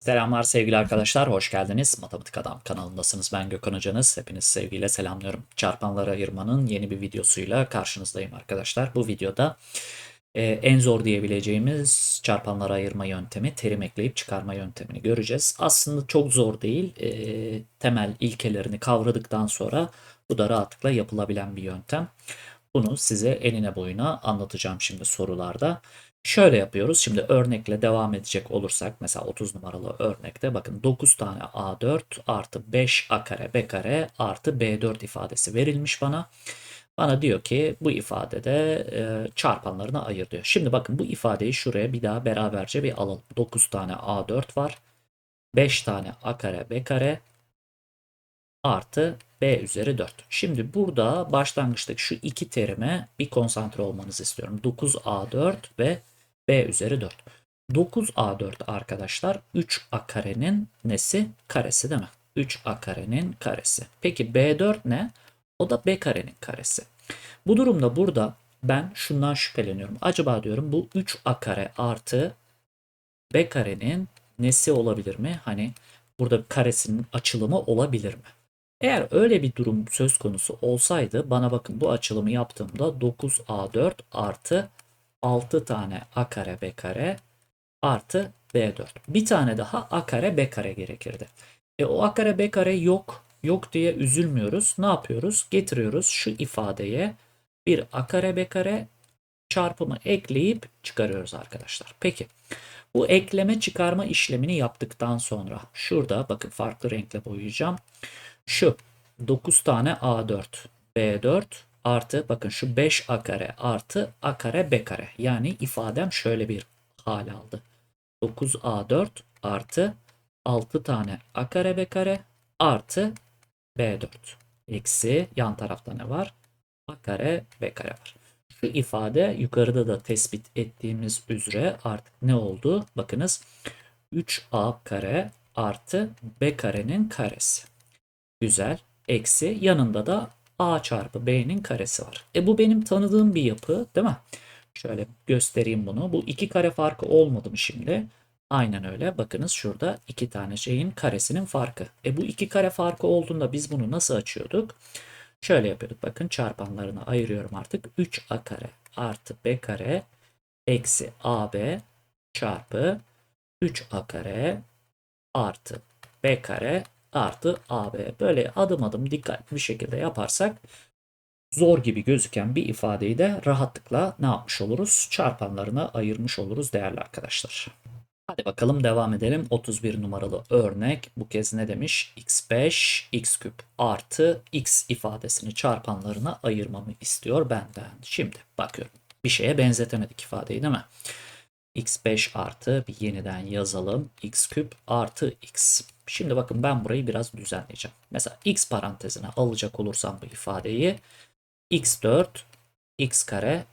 Selamlar sevgili arkadaşlar, hoş geldiniz. Matematik Adam kanalındasınız. Ben Gökhan Hocanız. Hepiniz sevgiyle selamlıyorum. Çarpanları ayırmanın yeni bir videosuyla karşınızdayım arkadaşlar. Bu videoda e, en zor diyebileceğimiz çarpanları ayırma yöntemi, terim ekleyip çıkarma yöntemini göreceğiz. Aslında çok zor değil. E, temel ilkelerini kavradıktan sonra bu da rahatlıkla yapılabilen bir yöntem. Bunu size enine boyuna anlatacağım şimdi sorularda. Şöyle yapıyoruz. Şimdi örnekle devam edecek olursak mesela 30 numaralı örnekte bakın 9 tane A4 artı 5 A kare B kare artı B4 ifadesi verilmiş bana. Bana diyor ki bu ifadede e, çarpanlarını ayır diyor. Şimdi bakın bu ifadeyi şuraya bir daha beraberce bir alalım. 9 tane A4 var. 5 tane A kare B kare artı b üzeri 4. Şimdi burada başlangıçtaki şu iki terime bir konsantre olmanızı istiyorum. 9a4 ve b üzeri 4. 9a4 arkadaşlar 3a karenin nesi? Karesi değil mi? 3a karenin karesi. Peki b4 ne? O da b karenin karesi. Bu durumda burada ben şundan şüpheleniyorum. Acaba diyorum bu 3a kare artı b karenin nesi olabilir mi? Hani burada karesinin açılımı olabilir mi? Eğer öyle bir durum söz konusu olsaydı bana bakın bu açılımı yaptığımda 9A4 artı 6 tane A kare B kare artı B4. Bir tane daha A kare B kare gerekirdi. E o A kare B kare yok. Yok diye üzülmüyoruz. Ne yapıyoruz? Getiriyoruz şu ifadeye bir A kare B kare çarpımı ekleyip çıkarıyoruz arkadaşlar. Peki bu ekleme çıkarma işlemini yaptıktan sonra şurada bakın farklı renkle boyayacağım. Şu 9 tane A4 B4 artı bakın şu 5 A kare artı A kare B kare. Yani ifadem şöyle bir hal aldı. 9 A4 artı 6 tane A kare B kare artı B4 eksi yan tarafta ne var? A kare B kare var. Şu ifade yukarıda da tespit ettiğimiz üzere artık ne oldu? Bakınız 3A kare artı B karenin karesi. Güzel. Eksi yanında da a çarpı b'nin karesi var. E bu benim tanıdığım bir yapı değil mi? Şöyle göstereyim bunu. Bu iki kare farkı olmadı mı şimdi? Aynen öyle. Bakınız şurada iki tane şeyin karesinin farkı. E bu iki kare farkı olduğunda biz bunu nasıl açıyorduk? Şöyle yapıyorduk. Bakın çarpanlarını ayırıyorum artık. 3a kare artı b kare eksi ab çarpı 3a kare artı b kare artı AB. Böyle adım adım dikkatli bir şekilde yaparsak zor gibi gözüken bir ifadeyi de rahatlıkla ne yapmış oluruz? Çarpanlarına ayırmış oluruz değerli arkadaşlar. Hadi bakalım devam edelim. 31 numaralı örnek bu kez ne demiş? x5 x küp artı x ifadesini çarpanlarına ayırmamı istiyor benden. Şimdi bakıyorum. Bir şeye benzetemedik ifadeyi değil mi? X5 artı bir yeniden yazalım. x küp artı x. Şimdi bakın ben burayı biraz düzenleyeceğim. Mesela x parantezine alacak olursam bu ifadeyi x4 x kare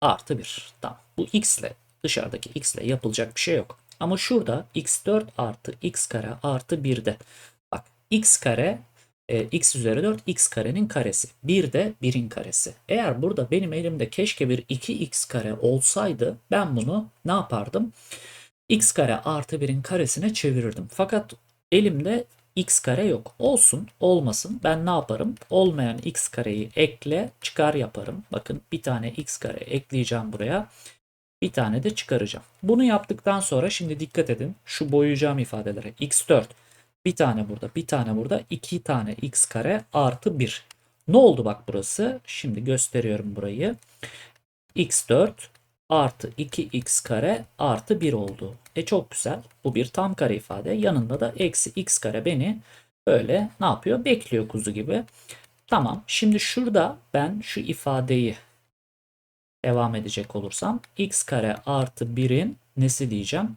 artı 1. Tamam. Bu x ile dışarıdaki x ile yapılacak bir şey yok. Ama şurada x4 artı x kare artı 1'de. Bak x kare e, x üzeri 4 x karenin karesi. 1 de 1'in karesi. Eğer burada benim elimde keşke bir 2x kare olsaydı ben bunu ne yapardım? x kare artı 1'in karesine çevirirdim. Fakat elimde x kare yok. Olsun olmasın ben ne yaparım? Olmayan x kareyi ekle çıkar yaparım. Bakın bir tane x kare ekleyeceğim buraya. Bir tane de çıkaracağım. Bunu yaptıktan sonra şimdi dikkat edin. Şu boyayacağım ifadelere. x4 bir tane burada, bir tane burada, iki tane x kare artı 1. Ne oldu bak burası? Şimdi gösteriyorum burayı. x4 artı 2x kare artı 1 oldu. E çok güzel. Bu bir tam kare ifade. Yanında da eksi x kare beni böyle ne yapıyor? Bekliyor kuzu gibi. Tamam. Şimdi şurada ben şu ifadeyi devam edecek olursam x kare artı 1'in nesi diyeceğim?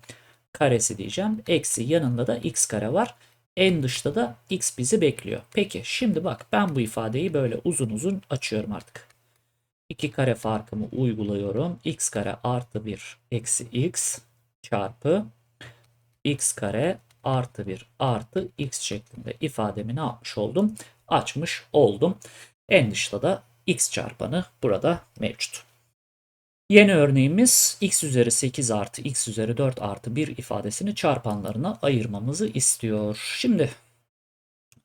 Karesi diyeceğim. Eksi yanında da x kare var. En dışta da x bizi bekliyor. Peki şimdi bak ben bu ifadeyi böyle uzun uzun açıyorum artık. 2 kare farkımı uyguluyorum. x kare artı 1 eksi x çarpı x kare artı 1 artı x şeklinde ifademi ne yapmış oldum? Açmış oldum. En dışta da x çarpanı burada mevcut. Yeni örneğimiz x üzeri 8 artı x üzeri 4 artı 1 ifadesini çarpanlarına ayırmamızı istiyor. Şimdi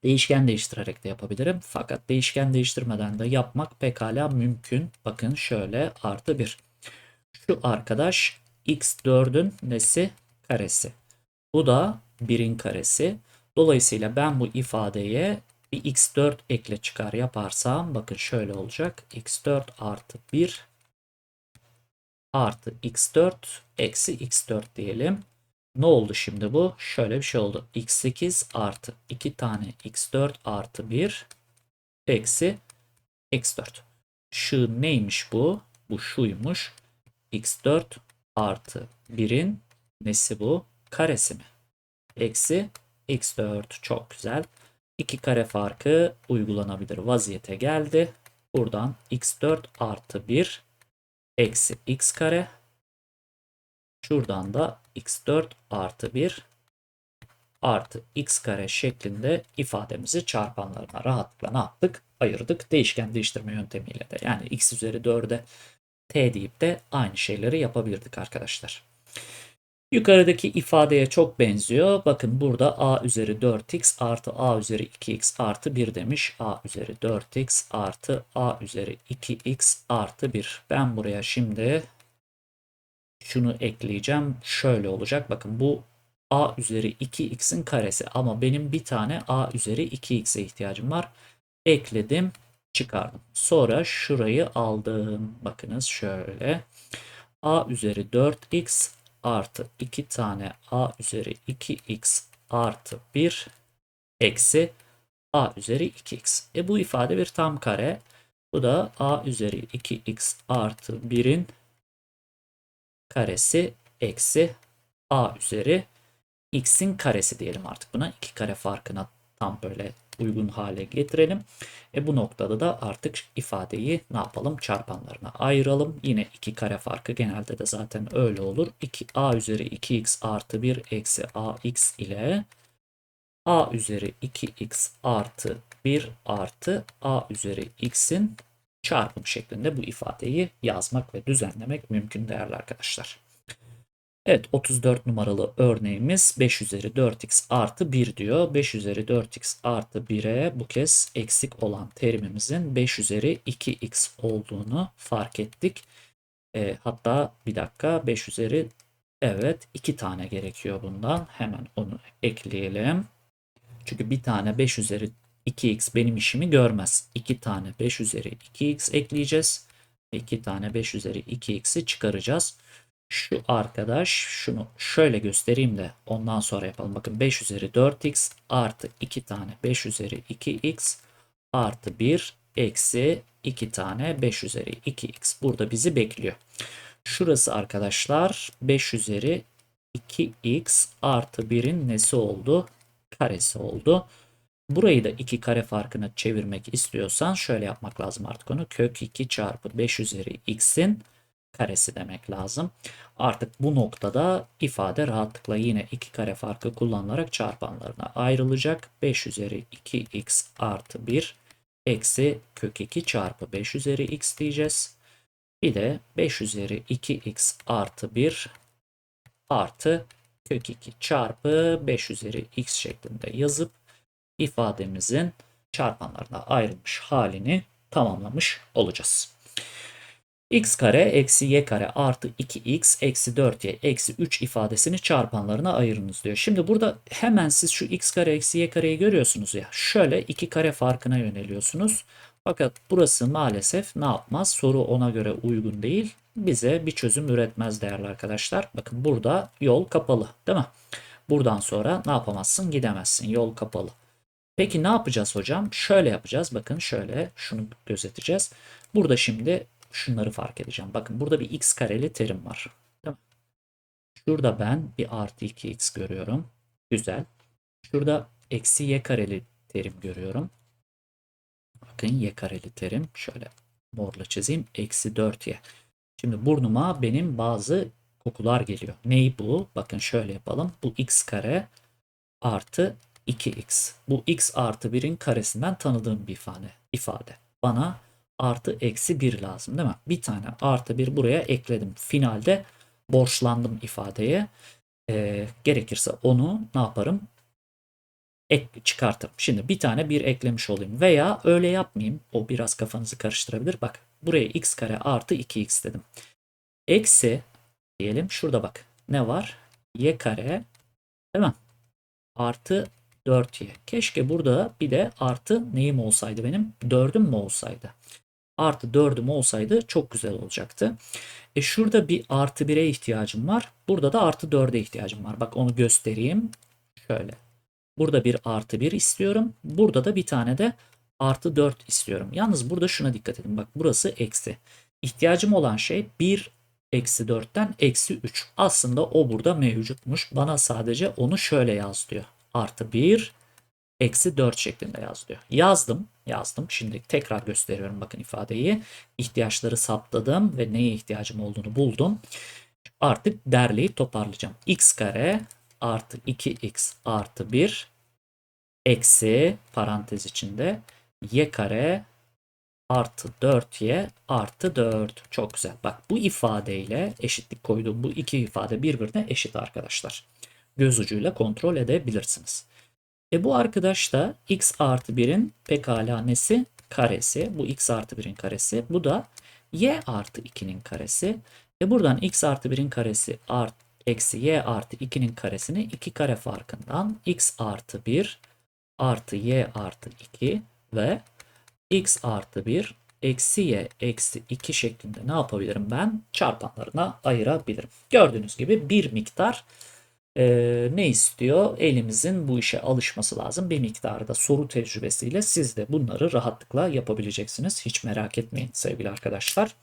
değişken değiştirerek de yapabilirim. Fakat değişken değiştirmeden de yapmak pekala mümkün. Bakın şöyle artı 1. Şu arkadaş x4'ün nesi? Karesi. Bu da 1'in karesi. Dolayısıyla ben bu ifadeye bir x4 ekle çıkar yaparsam bakın şöyle olacak. x4 artı 1 artı x4 eksi x4 diyelim. Ne oldu şimdi bu? Şöyle bir şey oldu. x8 artı 2 tane x4 artı 1 eksi x4. Şu neymiş bu? Bu şuymuş. x4 artı 1'in nesi bu? Karesi mi? Eksi x4 çok güzel. 2 kare farkı uygulanabilir vaziyete geldi. Buradan x4 artı 1 eksi x kare. Şuradan da x4 artı 1 artı x kare şeklinde ifademizi çarpanlarına rahatlıkla ne yaptık? Ayırdık. Değişken değiştirme yöntemiyle de. Yani x üzeri 4'e t deyip de aynı şeyleri yapabilirdik arkadaşlar. Yukarıdaki ifadeye çok benziyor. Bakın burada a üzeri 4x artı a üzeri 2x artı 1 demiş. a üzeri 4x artı a üzeri 2x artı 1. Ben buraya şimdi şunu ekleyeceğim. Şöyle olacak. Bakın bu a üzeri 2x'in karesi ama benim bir tane a üzeri 2x'e ihtiyacım var. Ekledim, çıkardım. Sonra şurayı aldım. Bakınız şöyle. a üzeri 4x artı 2 tane a üzeri 2x artı 1 eksi a üzeri 2x. E bu ifade bir tam kare. Bu da a üzeri 2x artı 1'in karesi eksi a üzeri x'in karesi diyelim artık buna. iki kare farkına tam böyle uygun hale getirelim. E bu noktada da artık ifadeyi ne yapalım? Çarpanlarına ayıralım. Yine iki kare farkı genelde de zaten öyle olur. 2a üzeri 2x artı 1 eksi ax ile a üzeri 2x artı 1 artı a üzeri x'in çarpım şeklinde bu ifadeyi yazmak ve düzenlemek mümkün değerli arkadaşlar. Evet 34 numaralı örneğimiz 5 üzeri 4x artı 1 diyor. 5 üzeri 4x artı 1'e bu kez eksik olan terimimizin 5 üzeri 2x olduğunu fark ettik. E, hatta bir dakika 5 üzeri evet 2 tane gerekiyor bundan. Hemen onu ekleyelim. Çünkü bir tane 5 üzeri 2x benim işimi görmez. 2 tane 5 üzeri 2x ekleyeceğiz. 2 tane 5 üzeri 2x'i çıkaracağız. Şu arkadaş şunu şöyle göstereyim de ondan sonra yapalım. Bakın 5 üzeri 4x artı 2 tane 5 üzeri 2x artı 1 eksi 2 tane 5 üzeri 2x burada bizi bekliyor. Şurası arkadaşlar 5 üzeri 2x artı 1'in nesi oldu? Karesi oldu. Burayı da 2 kare farkını çevirmek istiyorsan şöyle yapmak lazım artık onu. Kök 2 çarpı 5 üzeri x'in karesi demek lazım. Artık bu noktada ifade rahatlıkla yine iki kare farkı kullanılarak çarpanlarına ayrılacak. 5 üzeri 2x artı 1 eksi kök 2 çarpı 5 üzeri x diyeceğiz. Bir de 5 üzeri 2x artı 1 artı kök 2 çarpı 5 üzeri x şeklinde yazıp ifademizin çarpanlarına ayrılmış halini tamamlamış olacağız x kare eksi y kare artı 2x eksi 4y eksi 3 ifadesini çarpanlarına ayırınız diyor. Şimdi burada hemen siz şu x kare eksi y kareyi görüyorsunuz ya. Şöyle 2 kare farkına yöneliyorsunuz. Fakat burası maalesef ne yapmaz? Soru ona göre uygun değil. Bize bir çözüm üretmez değerli arkadaşlar. Bakın burada yol kapalı değil mi? Buradan sonra ne yapamazsın? Gidemezsin. Yol kapalı. Peki ne yapacağız hocam? Şöyle yapacağız. Bakın şöyle şunu gözeteceğiz. Burada şimdi şunları fark edeceğim. Bakın burada bir x kareli terim var. Şurada ben bir artı 2x görüyorum. Güzel. Şurada eksi y kareli terim görüyorum. Bakın y kareli terim. Şöyle morla çizeyim. Eksi 4y. Şimdi burnuma benim bazı kokular geliyor. Ney bu? Bakın şöyle yapalım. Bu x kare artı 2x. Bu x artı 1'in karesinden tanıdığım bir ifade. Bana artı eksi 1 lazım değil mi? Bir tane artı 1 buraya ekledim. Finalde borçlandım ifadeye. Ee, gerekirse onu ne yaparım? Ek çıkartırım. Şimdi bir tane 1 eklemiş olayım. Veya öyle yapmayayım. O biraz kafanızı karıştırabilir. Bak buraya x kare artı 2x dedim. Eksi diyelim. Şurada bak. Ne var? y kare değil mi? Artı 4y. Keşke burada bir de artı neyim olsaydı benim? 4'üm mü olsaydı? Artı 4'üm olsaydı çok güzel olacaktı. E şurada bir artı 1'e ihtiyacım var. Burada da artı 4'e ihtiyacım var. Bak onu göstereyim. Şöyle. Burada bir artı 1 istiyorum. Burada da bir tane de artı 4 istiyorum. Yalnız burada şuna dikkat edin. Bak burası eksi. İhtiyacım olan şey 1 eksi 4'ten eksi 3. Aslında o burada mevcutmuş. Bana sadece onu şöyle yaz diyor. Artı 1 eksi 4 şeklinde yaz diyor. Yazdım. Yazdım. Şimdi tekrar gösteriyorum bakın ifadeyi. İhtiyaçları saptadım ve neye ihtiyacım olduğunu buldum. Artık derleyip toparlayacağım. x kare artı 2x artı 1 eksi parantez içinde y kare artı 4y artı 4. Çok güzel. Bak bu ifadeyle eşitlik koyduğum bu iki ifade birbirine eşit arkadaşlar. Göz ucuyla kontrol edebilirsiniz. E bu arkadaş da x artı 1'in pekala nesi? Karesi. Bu x artı 1'in karesi. Bu da y artı 2'nin karesi. E buradan x artı 1'in karesi art, eksi y artı 2'nin karesini 2 kare farkından x artı 1 artı y artı 2 ve x artı 1 eksi y eksi 2 şeklinde ne yapabilirim ben? Çarpanlarına ayırabilirim. Gördüğünüz gibi bir miktar e, ne istiyor? Elimizin bu işe alışması lazım. Bir miktarda da soru tecrübesiyle siz de bunları rahatlıkla yapabileceksiniz. Hiç merak etmeyin sevgili arkadaşlar.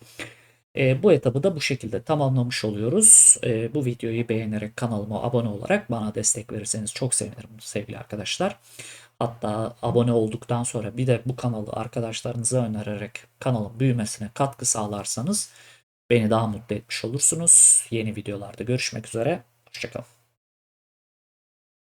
E, bu etabı da bu şekilde tamamlamış oluyoruz. E, bu videoyu beğenerek kanalıma abone olarak bana destek verirseniz çok sevinirim sevgili arkadaşlar. Hatta abone olduktan sonra bir de bu kanalı arkadaşlarınıza önererek kanalın büyümesine katkı sağlarsanız beni daha mutlu etmiş olursunuz. Yeni videolarda görüşmek üzere. Hoşçakalın.